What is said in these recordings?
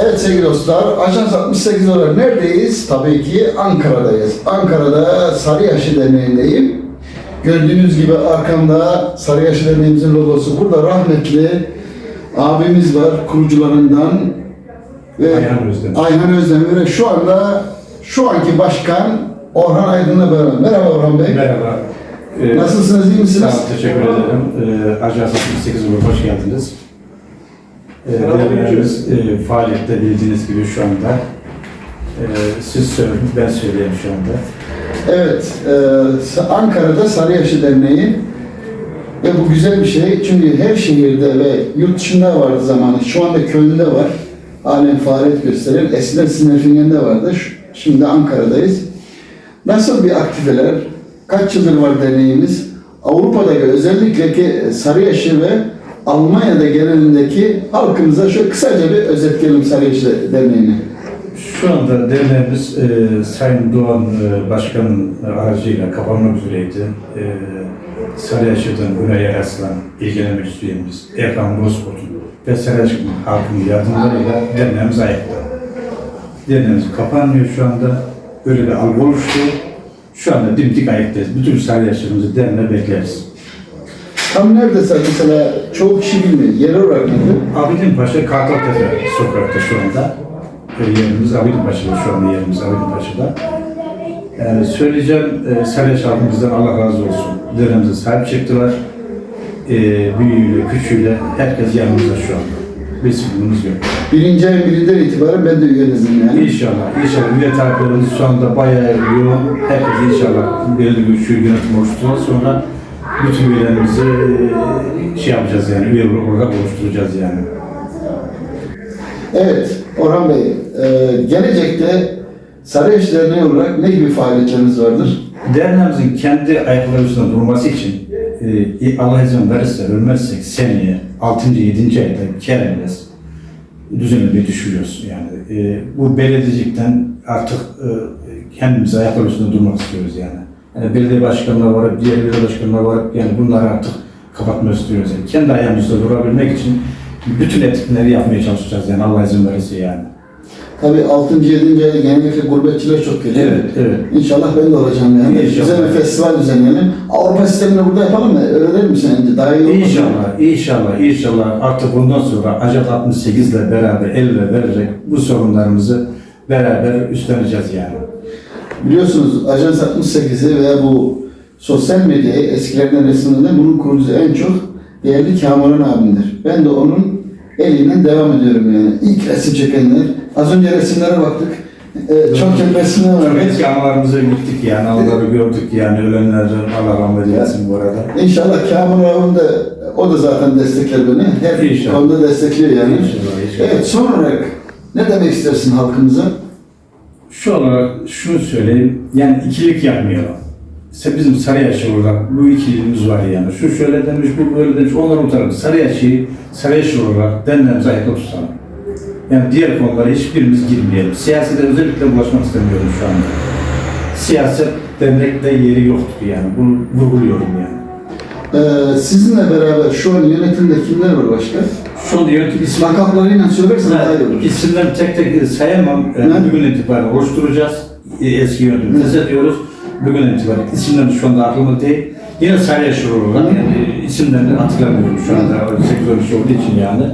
Evet sevgili dostlar, Ajans 68 olarak neredeyiz? Tabii ki Ankara'dayız. Ankara'da Sarıyaşı Derneği'ndeyim. Gördüğünüz gibi arkamda Sarıyaşı Derneğimizin logosu. Burada rahmetli abimiz var, kurucularından. Ve Ayhan Özdemir. Ayhan Özdemir ve şu anda şu anki başkan Orhan Aydın'la beraber. Merhaba Orhan Bey. Merhaba. Ee, Nasılsınız, iyi Sağ misiniz? olun, teşekkür ederim. Ee, Ajans 68 grubu hoş geldiniz. Ee, derneğimiz e, faaliyette bildiğiniz gibi şu anda. Ee, siz söyleyin, ben söyleyeyim şu anda. Evet, e, Ankara'da Sarıyaşı Derneği ve bu güzel bir şey çünkü her şehirde ve yurt dışında vardı zamanı. Şu anda Köln'de var. Halen faaliyet gösterir. Eskiden Sinefringen'de vardı. Şimdi Ankara'dayız. Nasıl bir aktifeler? Kaç yıldır var derneğimiz? Avrupa'daki özellikle ki Sarıyaşı ve Almanya'da genelindeki halkımıza şu kısaca bir özetleyelim Sarıyaşı Derneği'ni. Şu anda derneğimiz e, Sayın Doğan e, Başkan'ın aracıyla kapanmak üzereydi. E, Sarıyaşı'dan Güney Eraslan ilgilenmek üyemiz Erkan Bozkurt'un ve Sarıyaşı'nın halkının yardımlarıyla derneğimiz ayakta. Derneğimiz kapanmıyor şu anda. Öyle bir algı oluştu. Şu anda dimdik ayaktayız. Bütün Sarıyaşı'mızı derneğe bekleriz. Tam neredesin mesela çoğu kişi bilmiyor. Yer olarak nedir? Abidin Paşa Kartaltepe sokakta şu anda. E, Yerimiz Abidin Paşa'da şu anda yerimiz Abidin Paşa'da. Yani söyleyeceğim e, Sarıyaş halkımızdan Allah razı olsun. Deremize sahip çıktılar. E, büyüğüyle, küçüğüyle herkes yanımızda şu anda. Bir sıkıntımız yok. Birinci ayın birinden itibaren ben de üyenizim yani. İnşallah, inşallah üye takiplerimiz şu anda bayağı yoğun. Herkes inşallah belirli bir şu yönetim oluştuktan sonra bütün üyelerimizi şey yapacağız yani, üye olarak oluşturacağız yani. Evet, Orhan Bey, e, gelecekte Sarıyaş Derneği olarak ne gibi faaliyetleriniz vardır? Derneğimizin kendi ayakları üstünde durması için e, Allah izin verirse, ölmezsek seneye 6. 7. ayda kendimiz düzenlemeyi düşünüyoruz. Yani e, bu belediyecilikten artık e, kendimiz ayakları üstünde durmak istiyoruz yani. Yani belediye başkanına varıp, diğer belediye başkanına varıp yani bunları artık kapatmak istiyoruz. Yani kendi ayağımızda durabilmek için bütün etkinlikleri yapmaya çalışacağız yani Allah izin verirse yani. Tabii 6. 7. ayda genellikle gurbetçiler çok geliyor. Evet, evet. İnşallah ben de olacağım yani. İnşallah. Güzel bir festival düzenleyelim. Avrupa sistemini burada yapalım mı? Öyle değil mi sence? Daha iyi olur mu? İnşallah, inşallah, inşallah artık bundan sonra Acat 68 ile beraber el ele vererek bu sorunlarımızı beraber üstleneceğiz yani. Biliyorsunuz Ajans 68'i veya bu sosyal medyayı eskilerden resimlerden bunun kurucusu en çok değerli Kamuran abimdir. Ben de onun elinden devam ediyorum yani. İlk resim çekenler. Az önce resimlere baktık. Ee, çok çok resimler var. Çok eski anılarımıza gittik yani, onları gördük yani, ölenlerden Allah rahmet eylesin bu arada. İnşallah Kamuran abim de o da zaten destekler beni. Her İnşallah. konuda destekliyor yani. İnşallah, inşallah. Evet son olarak ne demek istersin halkımıza? Şu olarak şunu söyleyeyim, yani ikilik yapmayalım. İşte bizim Sarıyaşı olarak bu ikiliğimiz var yani. Şu şöyle demiş, bu böyle demiş, onları unutalım. Sarıyaşı'yı Sarıyaşı olarak denlerimize ayakta tutalım. Yani diğer konulara hiçbirimiz girmeyelim. Siyasete özellikle bulaşmak istemiyorum şu anda. Siyaset dernekte yeri yoktur yani. Bunu vurguluyorum yani. Ee, sizinle beraber şu an yönetimde kimler var başka? Anda yönetim ismi Lakaplarıyla söylersen daha iyi olur. İsimleri tek tek sayamam. Yani Ne? bugün itibaren oluşturacağız. E, Eski yönetimi feshediyoruz. Bugün itibaren isimleri şu anda aklımda değil. Yine Sarıyaşır olarak Hı. yani isimlerini hatırlamıyorum şu anda. Sektör işi olduğu için yani.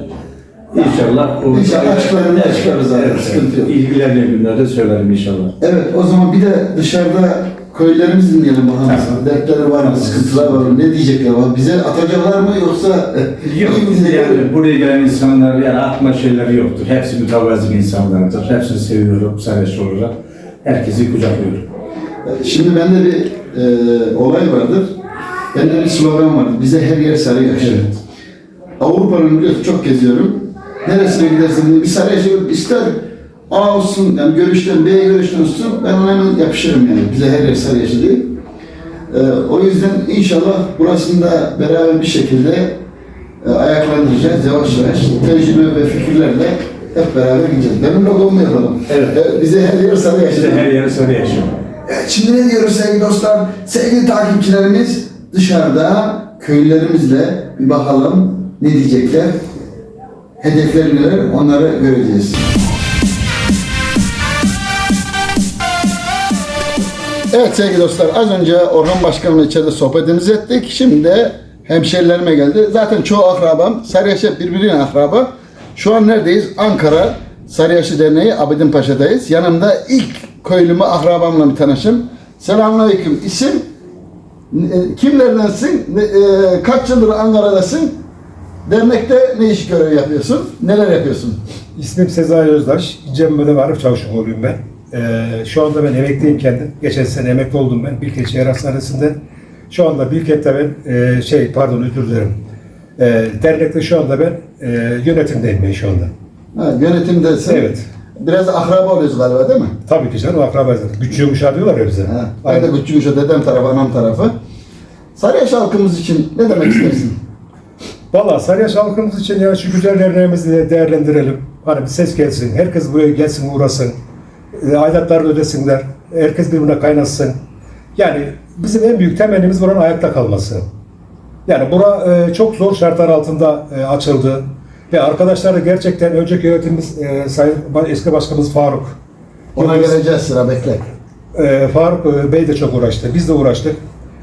İnşallah o İnşallah açıklarını açıklarız zaten, sıkıntı yok. İl- İlerleyen günlerde söylerim inşallah. Evet, o zaman bir de dışarıda köylerimiz dinleyelim bakalım. Tamam. Dertleri var mı, sıkıntılar var mı, ne diyecekler var? Bize atacaklar mı yoksa Yok yani buraya gelen insanlar yani atma şeyleri yoktur. Hepsi mütevazi insanlardır. Hepsini seviyorum Sarıyaşır olarak. Herkesi kucaklıyorum. Şimdi bende bir e, olay vardır. Bende bir slogan vardır. Bize her yer Sarıyaş. Evet. Avrupa'nın biliyorsun çok geziyorum. Neresine gidersin bir Sarıyaş ister A olsun yani görüşten B görüşten olsun ben ona hemen yapışırım yani. Bize her yer Sarıyaş diye. E, o yüzden inşallah burasını da beraber bir şekilde e, ayaklandıracağız yavaş yavaş. Tecrübe ve fikirlerle hep beraber gideceğiz. Benim logomu yapalım. Evet. E, bize her yer Sarıyaş. Size her yeri Sarıyaşır. Evet, şimdi ne diyoruz sevgili dostlar? Sevgili takipçilerimiz dışarıda köylülerimizle bir bakalım ne diyecekler. Hedefleri neler onları göreceğiz. Evet sevgili dostlar az önce Orhan Başkan'la içeride sohbetimizi ettik. Şimdi hemşerilerime geldi. Zaten çoğu akrabam Sarıyaşı birbirine akraba. Şu an neredeyiz? Ankara Sarıyaşı Derneği Abidin Paşa'dayız. Yanımda ilk köylümü akrabamla bir tanışım. Selamünaleyküm. İsim? E, Kimlerdensin? E, Kaç yıldır Ankara'dasın? Dernekte ne iş görevi yapıyorsun? Neler yapıyorsun? İsmim Sezai Özdaş. Cembe'de Marif Çavuşoğlu'yum ben. Ee, şu anda ben emekliyim kendim. Geçen sene emekli oldum ben Bilkent Şehir Hastanesi'nde. Şu anda Bilkent'te ben, e, şey pardon özür dilerim. E, dernekte şu anda ben e, yönetimdeyim ben şu anda. Ha, yönetimdesin. Evet. Biraz akraba oluyoruz galiba değil mi? Tabii ki canım akrabayız. Güç yumuşağı diyorlar ya bize. Ha, ben de Aynen. Küçüküşe dedem tarafı, anam tarafı. Sarıyaş halkımız için ne demek istersin? Valla Sarıyaş halkımız için ya şu güzel derneğimizi de değerlendirelim. Hani bir ses gelsin, herkes buraya gelsin uğrasın. E, aidatlarını ödesinler, herkes birbirine kaynasın. Yani bizim en büyük temennimiz buranın ayakta kalması. Yani bura e, çok zor şartlar altında e, açıldı. Ve arkadaşlar da gerçekten önceki yönetimimiz, e, Sayın eski başkanımız Faruk. Ona Yıldız- geleceğiz sıra bekle. e, Faruk e, Bey de çok uğraştı. Biz de uğraştık.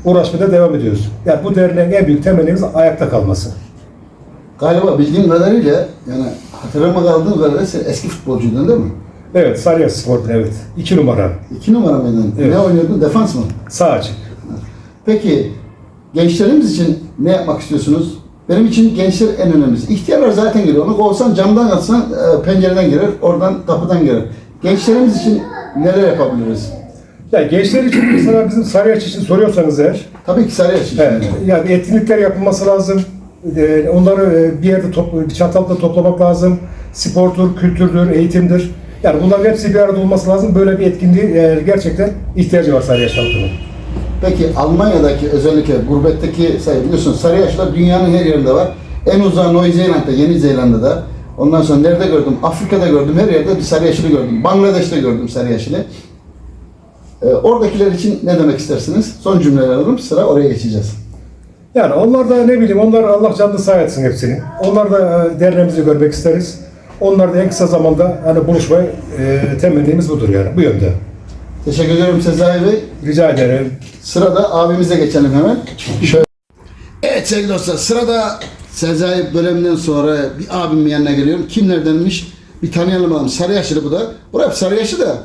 Uğraşmaya da devam ediyoruz. Yani bu derneğin en büyük temennimiz ayakta kalması. Galiba bildiğim kadarıyla yani hatırlama kaldığım kadarıyla eski futbolcuydun değil mi? Evet, Sarıyaş Spor'dan evet. İki numara. İki numara mıydın? Evet. Ne oynuyordun? Defans mı? Sağ açık. Peki gençlerimiz için ne yapmak istiyorsunuz? Benim için gençler en önemlisi. İhtiyarlar zaten geliyor. Onu kovsan camdan atsan e, pencereden girer, oradan kapıdan girer. Gençlerimiz için neler yapabiliriz? Ya gençler için mesela bizim Sarıyaş için soruyorsanız eğer, Tabii ki Sarıyaş için. evet, yani etkinlikler yapılması lazım. Ee, Onları e, bir yerde topla, bir çatalda toplamak lazım. Spordur, kültürdür, eğitimdir. Yani bunların hepsi bir arada olması lazım. Böyle bir etkinliğe e, gerçekten ihtiyacı var Sarıyaş halkının. Peki Almanya'daki özellikle gurbetteki sayı biliyorsun Sarıyaşlar dünyanın her yerinde var. En uzağı New Zealand'da, Yeni Zelanda'da. Ondan sonra nerede gördüm? Afrika'da gördüm. Her yerde bir Sarıyaşlı gördüm. Bangladeş'te gördüm Sarıyaşlı. Ee, oradakiler için ne demek istersiniz? Son cümleler alalım. Sıra oraya geçeceğiz. Yani onlar da ne bileyim, onlar Allah canlı sağ etsin hepsini. Onlar da e, derneğimizi görmek isteriz. Onlar da en kısa zamanda hani buluşmayı e, temennimiz budur yani bu yönde. Teşekkür ederim Sezai Bey. Rica ederim. Sırada abimize geçelim hemen. Şöyle. Evet sevgili dostlar sırada Sezai bölümünden sonra bir abimin yanına geliyorum. Kimlerdenmiş? Bir tanıyalım bakalım. Sarıyaşlı bu da. Burası hep Sarıyaşlı da.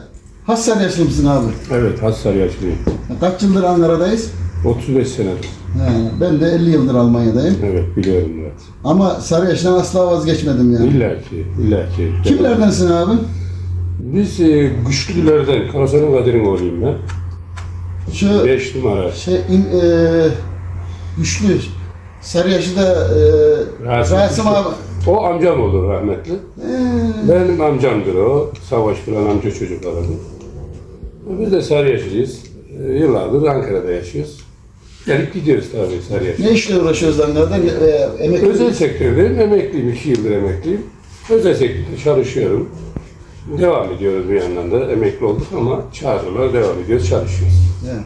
Has Sarıyaşlı mısın abi? Evet, Hassar yaşlıyım. Kaç yıldır Ankara'dayız? 35 senedir. He, ben de 50 yıldır Almanya'dayım. Evet, biliyorum evet. Ama Sarıyaş'tan asla vazgeçmedim yani. İlla ki, illa ki. Kimlerdensin abi? Biz e, güçlülerden, Karasan'ın Kadir'in oğluyum ben. Şu 5 numara. şey in, e, güçlü Sarıyaş'ta e, Rasim abi. O amcam olur rahmetli. E, Benim amcamdır o. Savaş falan amca çocuklarının. Biz de Sarıyaşlıyız. E, Yıllardır Ankara'da yaşıyoruz. Gelip gidiyoruz tabii Sarıyaş'a. ne işle uğraşıyoruz Ankara'da? Ne- E, emekli Özel sektördeyim, emekliyim. 2 yıldır emekliyim. Özel sektörde çalışıyorum. Devam ediyoruz bir yandan da. Emekli olduk ama çağrılar devam ediyoruz, çalışıyoruz. He.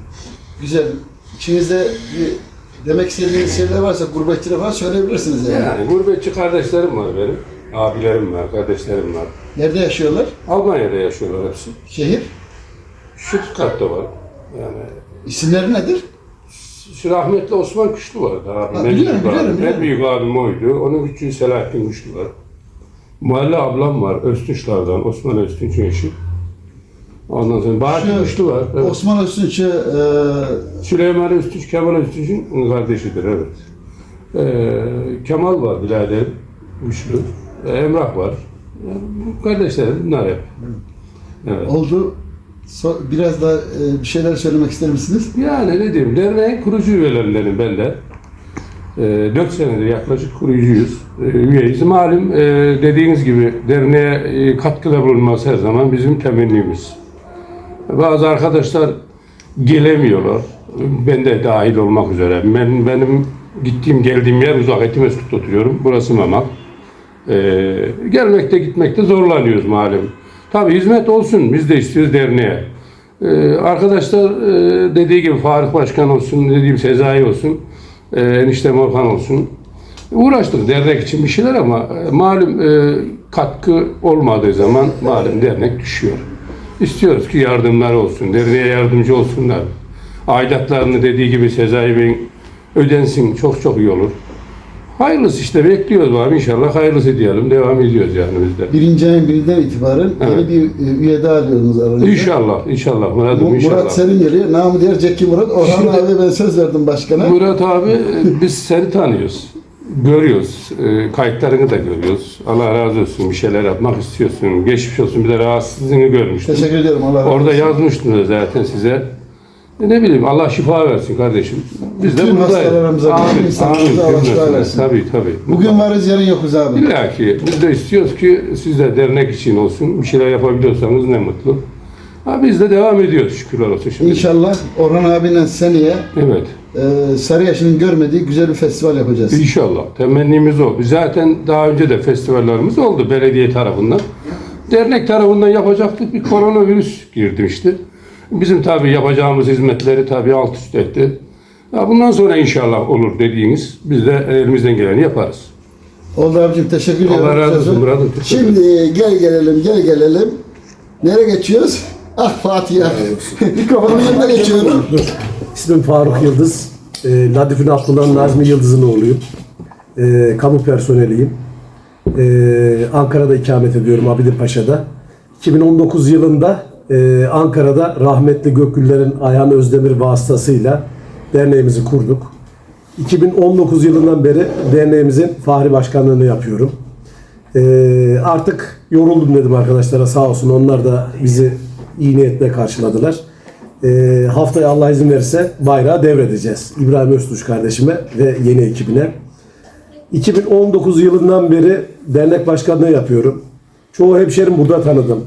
Güzel. İçinizde bir demek istediğiniz şeyler varsa gurbetçiler var söyleyebilirsiniz yani. Yani gurbetçi kardeşlerim var benim. Abilerim var, kardeşlerim var. Nerede yaşıyorlar? Almanya'da yaşıyorlar hepsi. Şehir? Stuttgart'ta var. Yani İsimleri nedir? Rahmetli Osman Kuşlu vardı abi. Ha, biliyorum, biliyorum, biliyorum. En büyük abim oydu. Onun küçüğü Selahattin Kuşlu var. Mahalle ablam var. Öztünçlardan. Osman Öztünç'ün eşi. Ondan sonra Bahattin Kuşlu var. Evet. Osman Öztürk'ü e, Süleyman Öztünç, Kemal Öztünç'ün kardeşidir evet. Ee, Kemal var biraderim, güçlü. Ee, Emrah var. Yani bu kardeşlerim bunlar hep. Evet. oldu. Biraz da e, bir şeyler söylemek ister misiniz? Yani ne diyeyim, derneğin kurucu üyelerindenim ben de. Ee, 4 senedir yaklaşık kurucuyuz, ee, üyeyiz. Malum e, dediğiniz gibi derneğe e, katkıda bulunması her zaman bizim temennimiz. Bazı arkadaşlar gelemiyorlar. Ben de dahil olmak üzere. Ben benim gittiğim geldiğim yer uzak Etimesgut'ta oturuyorum. Burası Mamak. Gelmekte gitmekte zorlanıyoruz malum. Tabii hizmet olsun. Biz de istiyoruz derneğe. Ee, arkadaşlar e, dediği gibi Faruk Başkan olsun, dediğim Sezai olsun, e, eniştem Orhan olsun. Uğraştık dernek için bir şeyler ama e, malum e, katkı olmadığı zaman malum dernek düşüyor. İstiyoruz ki yardımlar olsun, derneğe yardımcı olsunlar. Aidatlarını dediği gibi Sezai Bey'in ödensin çok çok iyi olur. Hayırlısı işte bekliyoruz abi inşallah hayırlısı diyelim. Devam ediyoruz yani biz de. Birinci ayın birinden itibaren Evet. yeni bir e, üye daha alıyorsunuz aranızda. İnşallah, inşallah Murat'ım Mu- inşallah. Murat senin geliyor. Namı diğer Ceki Murat. Orhan Şimdi- abi ben söz verdim başkana. Murat abi biz seni tanıyoruz. Görüyoruz. E, kayıtlarını da görüyoruz. Allah razı olsun. Bir şeyler yapmak istiyorsun. Geçmiş olsun. Bir de rahatsızlığını görmüştüm. Teşekkür ederim. Allah razı olsun. Orada yazmıştım da zaten size. E, ne bileyim Allah şifa versin kardeşim. Biz de Bütün buradayız. hastalarımıza, bütün amin. Allah şifa Cümlesine. versin. Tabii tabii. Bugün varız yarın yokuz abi. İlla ki biz de istiyoruz ki siz de dernek için olsun. Bir şeyler yapabiliyorsanız ne mutlu. Ha, biz de devam ediyoruz şükürler olsun şimdi. İnşallah Orhan abiyle seneye Evet. e, Sarıyaşı'nın görmediği güzel bir festival yapacağız. İnşallah. Temennimiz o. Biz zaten daha önce de festivallerimiz oldu belediye tarafından. Dernek tarafından yapacaktık. Bir koronavirüs girdi işte. Bizim tabii yapacağımız hizmetleri tabii alt üst etti. Ya bundan sonra inşallah olur dediğiniz biz de elimizden geleni yaparız. Oldu abicim teşekkür ediyorum. Allah razı olsun. Murat'ım. Şimdi gel gelelim gel gelelim. Nereye geçiyoruz? Ah Fatih ya. Mikrofonun yanına geçiyorum. İsmim Faruk Yıldız. E, Ladif'in Abdullah Nazmi Yıldız'ın oğluyum. E, kamu personeliyim. E, Ankara'da ikamet ediyorum Abidin Paşa'da. 2019 yılında e, Ankara'da rahmetli Gökgüller'in Ayhan Özdemir vasıtasıyla derneğimizi kurduk. 2019 yılından beri derneğimizin fahri başkanlığını yapıyorum. E, artık yoruldum dedim arkadaşlara sağ olsun onlar da bizi iyi niyetle karşıladılar. E, haftaya Allah izin verirse bayrağı devredeceğiz. İbrahim Öztuş kardeşime ve yeni ekibine. 2019 yılından beri dernek başkanlığı yapıyorum. Çoğu hemşerim burada tanıdım.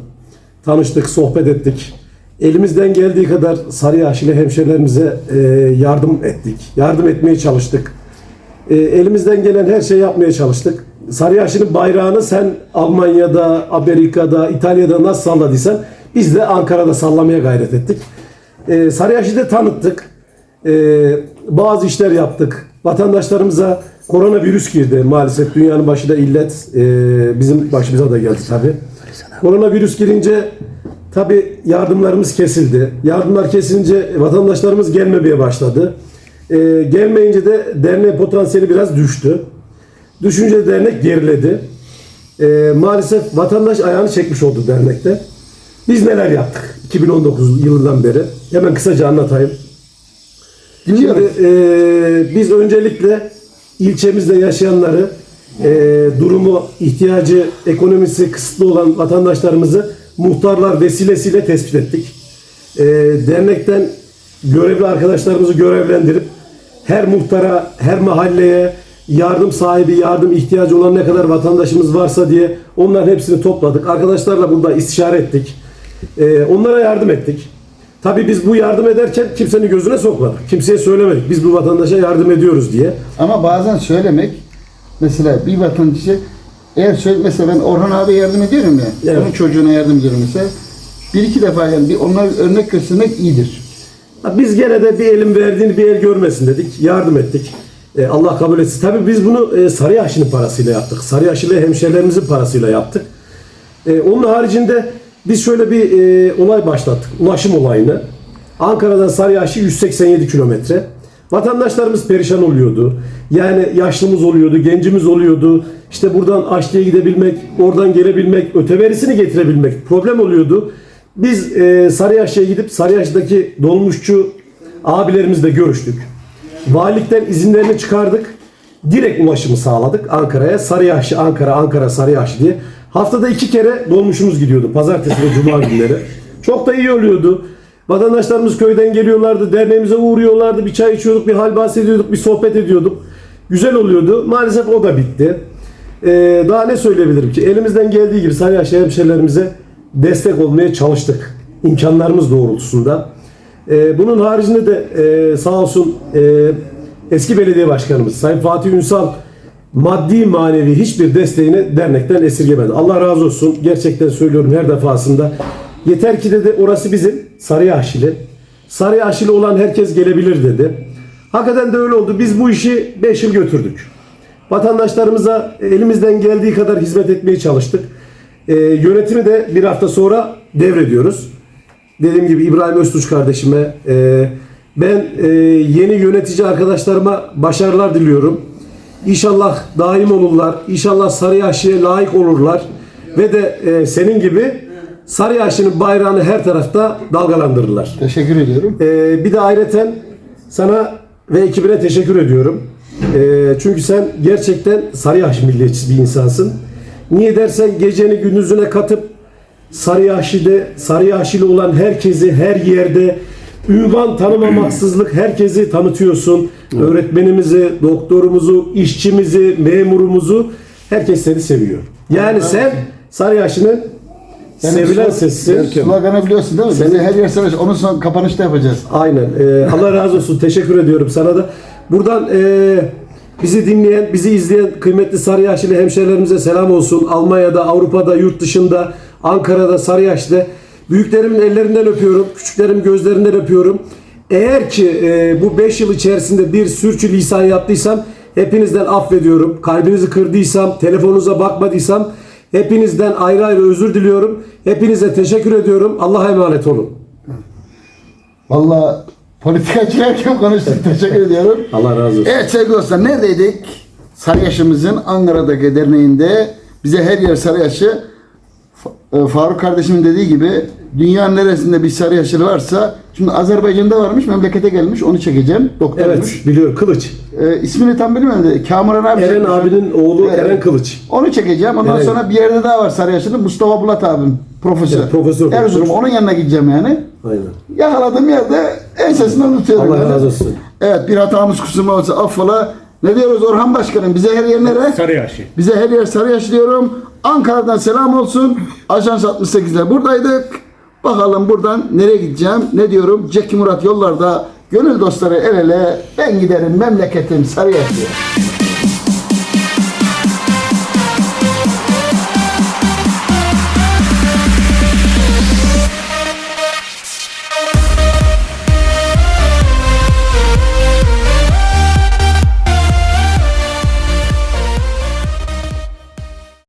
Tanıştık, sohbet ettik. Elimizden geldiği kadar Sarıyaşlı hemşerilerimize e, yardım ettik. Yardım etmeye çalıştık. E, elimizden gelen her şeyi yapmaya çalıştık. Sarıyaşı'nın bayrağını sen Almanya'da, Amerika'da, İtalya'da nasıl salladıysan biz de Ankara'da sallamaya gayret ettik. E, Sarıyaşı'da tanıttık. E, bazı işler yaptık. Vatandaşlarımıza koronavirüs girdi maalesef. Dünyanın başında illet. Bizim başımıza da geldi tabii. Koronavirüs girince tabii yardımlarımız kesildi. Yardımlar kesilince vatandaşlarımız gelmemeye başladı. E, gelmeyince de derneğin potansiyeli biraz düştü. Düşünce dernek geriledi. E, maalesef vatandaş ayağını çekmiş oldu dernekte. Biz neler yaptık 2019 yılından beri? Hemen kısaca anlatayım. Şimdi e, biz öncelikle ilçemizde yaşayanları e, durumu, ihtiyacı, ekonomisi kısıtlı olan vatandaşlarımızı muhtarlar vesilesiyle tespit ettik. E, dernekten görevli arkadaşlarımızı görevlendirip her muhtara, her mahalleye yardım sahibi, yardım ihtiyacı olan ne kadar vatandaşımız varsa diye onların hepsini topladık. Arkadaşlarla burada istişare ettik. E, onlara yardım ettik. Tabii biz bu yardım ederken kimsenin gözüne sokmadık. Kimseye söylemedik. Biz bu vatandaşa yardım ediyoruz diye. Ama bazen söylemek mesela bir vatandaşı eğer söyle, mesela ben Orhan abi yardım ediyorum ya. Evet. Onun çocuğuna yardım ediyorum mesela. Bir iki defa yani bir onlar örnek göstermek iyidir. Ha, Biz gene de bir elin verdiğini bir el görmesin dedik. Yardım ettik. E, Allah kabul etsin. Tabii biz bunu e, Sarıyaşı'nın parasıyla yaptık. Sarıyaşı'lı hemşehrilerimizin parasıyla yaptık. E, onun haricinde biz şöyle bir e, olay başlattık. Ulaşım olayını. Ankara'dan Sarıyaşı 187 kilometre. Vatandaşlarımız perişan oluyordu. Yani yaşlımız oluyordu, gencimiz oluyordu. İşte buradan Aşti'ye gidebilmek, oradan gelebilmek, öteverisini getirebilmek problem oluyordu. Biz e, Sarıyaşı'ya gidip Sarıyaş'taki dolmuşçu abilerimizle görüştük. Valilikten izinlerini çıkardık. Direkt ulaşımı sağladık Ankara'ya. Sarıyaşı, Ankara, Ankara, Sarıyaşı diye. Haftada iki kere dolmuşumuz gidiyordu. Pazartesi ve Cuma günleri. Çok da iyi oluyordu. Vatandaşlarımız köyden geliyorlardı. Derneğimize uğruyorlardı. Bir çay içiyorduk, bir hal bahsediyorduk, bir sohbet ediyorduk. Güzel oluyordu. Maalesef o da bitti. Ee, daha ne söyleyebilirim ki? Elimizden geldiği gibi Sarıyaşı hemşehrilerimize destek olmaya çalıştık. İmkanlarımız doğrultusunda. Ee, bunun haricinde de e, sağ olsun e, eski belediye başkanımız Sayın Fatih Ünsal maddi manevi hiçbir desteğini dernekten esirgemedi. Allah razı olsun. Gerçekten söylüyorum her defasında. Yeter ki dedi orası bizim Sarıyaşili. Sarıyaşili olan herkes gelebilir dedi. Hakikaten de öyle oldu. Biz bu işi 5 yıl götürdük. Vatandaşlarımıza elimizden geldiği kadar hizmet etmeye çalıştık. Ee, yönetimi de bir hafta sonra devrediyoruz. dediğim gibi İbrahim Öztuç kardeşime, e, ben e, yeni yönetici arkadaşlarıma başarılar diliyorum. İnşallah daim olurlar. İnşallah Sarıyaşı'ya layık olurlar. Ve de e, senin gibi Sarıyaşı'nın bayrağını her tarafta dalgalandırırlar. Teşekkür ediyorum. Ee, bir de ayrıca sana ve ekibine teşekkür ediyorum. Ee, çünkü sen gerçekten Sarıyaş milliyetçisi bir insansın. Niye dersen geceni gündüzüne katıp Sarıyaşi'de, Sarıyaşi'li olan herkesi her yerde ünvan tanımamaksızlık herkesi tanıtıyorsun. Öğretmenimizi, doktorumuzu, işçimizi, memurumuzu herkes seni seviyor. Yani sen Sarıyaşı'nın sevilen sesisin. Sloganı biliyorsun değil mi? Bizi her yer sarış. Onun son kapanışta yapacağız. Aynen. Ee, Allah razı olsun. Teşekkür ediyorum sana da. Buradan e, bizi dinleyen, bizi izleyen kıymetli Sarıyaşlı hemşehrilerimize selam olsun. Almanya'da, Avrupa'da, yurt dışında, Ankara'da, Sarıyaş'ta. Büyüklerimin ellerinden öpüyorum. Küçüklerimin gözlerinden öpüyorum. Eğer ki e, bu 5 yıl içerisinde bir sürçülisan yaptıysam hepinizden affediyorum. Kalbinizi kırdıysam, telefonunuza bakmadıysam hepinizden ayrı ayrı özür diliyorum. Hepinize teşekkür ediyorum. Allah'a emanet olun. Valla politikacılar gibi konuştuk. Teşekkür ediyorum. Allah razı olsun. Evet sevgili dostlar neredeydik? Sarıyaşımızın Ankara'daki derneğinde bize her yer Sarıyaşı e, Faruk kardeşimin dediği gibi dünyanın neresinde bir Sarıyaşlı varsa şimdi Azerbaycan'da varmış memlekete gelmiş onu çekeceğim doktormuş. Evet biliyorum Kılıç. E, ismini tam bilmiyorum dedi. Kamuran abi. Eren abinin oğlu Evet. Eren Kılıç. Onu çekeceğim. Ondan Evet. sonra bir yerde daha var Sarıyaşı'nın. Mustafa Bulat abim. Profesör. Evet, profesör. Erzurum. Onun yanına gideceğim yani. Aynen. Yakaladığım yerde ensesinden tutuyorum. Allah yani. razı olsun. Evet bir hatamız kusurumuz olsa affola. Ne diyoruz Orhan Başkanım? Bize her yer nere? Sarıyaşı. Bize her yer Sarıyaş diyorum. Ankara'dan selam olsun. Ajans 68'de buradaydık. Bakalım buradan nereye gideceğim? Ne diyorum? Ceki Murat yollarda gönül dostları el ele ben giderim memleketim Sarıyaş diyor.